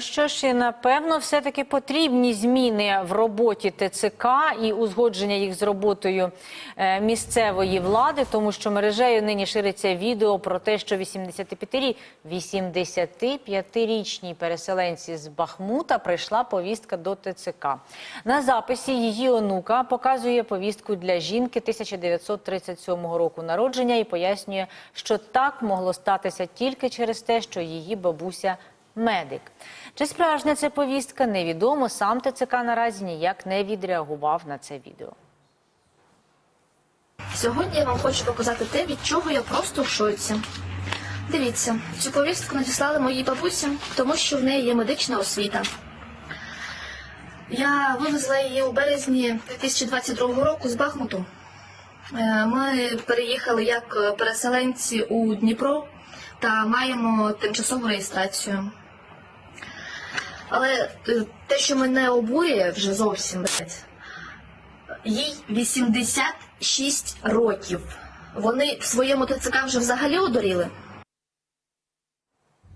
Що ж, і, напевно, все-таки потрібні зміни в роботі ТЦК і узгодження їх з роботою е, місцевої влади, тому що мережею нині шириться відео про те, що 85-рі 85-річній переселенці з Бахмута прийшла повістка до ТЦК. На записі її онука показує повістку для жінки 1937 року народження і пояснює, що так могло статися тільки через те, що її бабуся медик. Чи справжня це повістка, невідомо. Сам ТЦК наразі ніяк не відреагував на це відео. Сьогодні я вам хочу показати те, від чого я просто в шоці. Дивіться, цю повістку надіслали моїй бабусі, тому що в неї є медична освіта. Я вивезла її у березні 2022 року з Бахмуту. Е, Ми переїхали як переселенці у Дніпро та маємо тимчасову реєстрацію. Але е, те, що мене обурює вже зовсім, їй 86 років. Вони в своєму ТЦК вже взагалі одуріли.